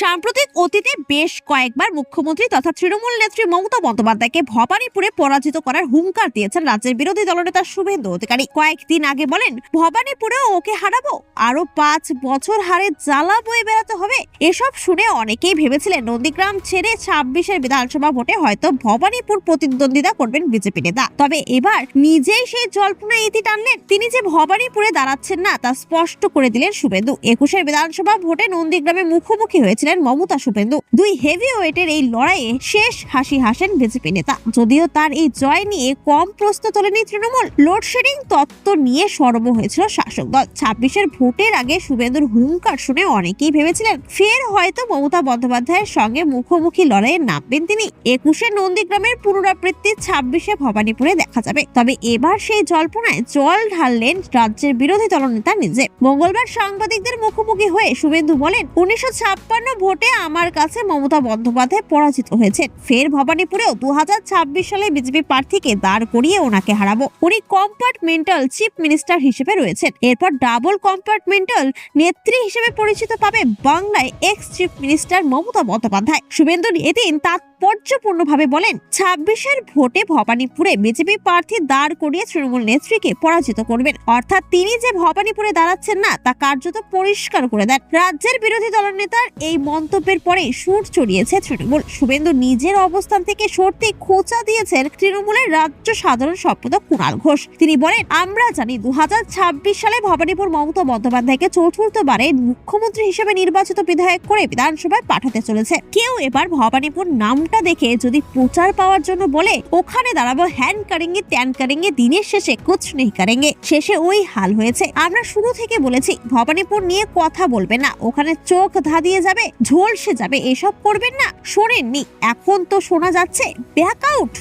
সাম্প্রতিক অতীতে বেশ কয়েকবার মুখ্যমন্ত্রী তথা তৃণমূল নেত্রী মমতা বন্দ্যোপাধ্যায়কে ভবানীপুরে পরাজিত করার হুঙ্কার দিয়েছেন রাজ্যের বিরোধী দলনেতা শুভেন্দু অধিকারী। কয়েকদিন আগে বলেন, ভবানীপুরেও ওকে হারাবো। আরও পাঁচ বছর হারে জ্বালা বয়ে বেড়াতে হবে। এসব শুনে অনেকেই ভেবেছিলেন নন্দীগ্রাম ছেড়ে ছাব্বিশের বিধানসভা ভোটে হয়তো ভবানীপুর প্রতিদ্বন্দ্বিতা করবেন বিজেপি নেতা। তবে এবার নিজেই সেই জল্পনা ইতি টানলেন। তিনি যে ভবানীপুরে দাঁড়াচ্ছেন না, তা স্পষ্ট করে দিলেন শুভেন্দু। একুশের বিধানসভা ভোটে নন্দীগ্রামে মুখোমুখি হয়েছিলেন মমতা শুভেন্দু। দুই হেভি ওয়েটের এই লড়াইয়ে শেষ হাসি হাসেন বিজেপি নেতা। যদিও তার এই জয় নিয়ে কম প্রশ্ন তোলেনি তৃণমূল, লোডশেডিং তত্ত্ব নিয়ে সরব হয়েছিল শাসক দল। ছাব্বিশের ভোটের আগে শুভেন্দুর হুঙ্কার শুনে অনেকেই ভেবেছিলেন, ফের হয়তো মমতা বন্দ্যোপাধ্যায়ের সঙ্গে মুখোমুখি লড়াইয়ে নামবেন তিনি। একুশে নন্দীগ্রামের পুনরাবৃত্তি ছাব্বিশে ভবানীপুরে দেখা যাবে। তবে এবার সেই জল্পনায় জল ঢাললেন রাজ্যের বিরোধী দলনেতা নিজে। মঙ্গলবার সাংবাদিকদের মুখোমুখি হয়ে শুভেন্দু বলেন, উনিশশো ছাপ্পান্ন ভোটে আমার কাছে মমতা বন্দ্যোপাধ্যায় পরাজিত হয়েছেন। ফের ভবানীপুরেও দুহাজার ছাব্বিশ সালে বিজেপি প্রার্থীকে দাঁড় করিয়ে ওনাকে হারাবো। উনি কম্পার্টমেন্টাল চিফ মিনিস্টার হিসেবে রয়েছেন। এরপর ডাবল কম্পার্টমেন্টাল নেত্রী হিসেবে পরিচিত পাবে বাংলায় ex chief minister Mamata Bandyopadhyay. Suvendu এদিন তাৎপর্যপূর্ণভাবে বলেন, ছাব্বিশের ভোটে ভবানীপুরে বিজেপি প্রার্থী দাঁড় করিয়ে তৃণমূল নেত্রীকে পরাজিত করবেন। অর্থাৎ তিনি যে ভবানীপুরে দাঁড়াচ্ছেন না, তা কার্যত পরিষ্কার করে দেন। রাজ্যের বিরোধী দলনেতার এই মন্তব্যের পরে সুর চড়িয়েছে তৃণমূল। শুভেন্দু নিজের অবস্থান থেকে সরতে খোঁচা দিয়েছেন তৃণমূলের রাজ্য সাধারণ সম্পাদক কুণাল ঘোষ। তিনি বলেন, আমরা জানি দু হাজার ছাব্বিশ সালে ভবানীপুর মমতা বন্দ্যোপাধ্যায়কে চতুর্থবারে মুখ্যমন্ত্রী হিসেবে নির্বাচিত বিধায়ক করে বিধানসভায় পাঠাতে চলেছে। কেউ এবার ভবানীপুর নামটা দেখে যদি প্রচার পাওয়ার জন্য বলে, ওখানে দাঁড়াবো হ্যান্ড কারেঙ্গে, ত্যান কারেঙ্গে, দিনের শেষে কুছ নেই কারেঙ্গে। শেষে ওই হাল হয়েছে। আমরা শুরু থেকে বলেছি, ভবানীপুর নিয়ে কথা বলবে না। ওখানে চোখ ধাঁধিয়ে যাবে, ঝলসে যাবে। এসব করবেন না? শোনেননি। এখন তো শোনা যাচ্ছে, ব্যাক আউট।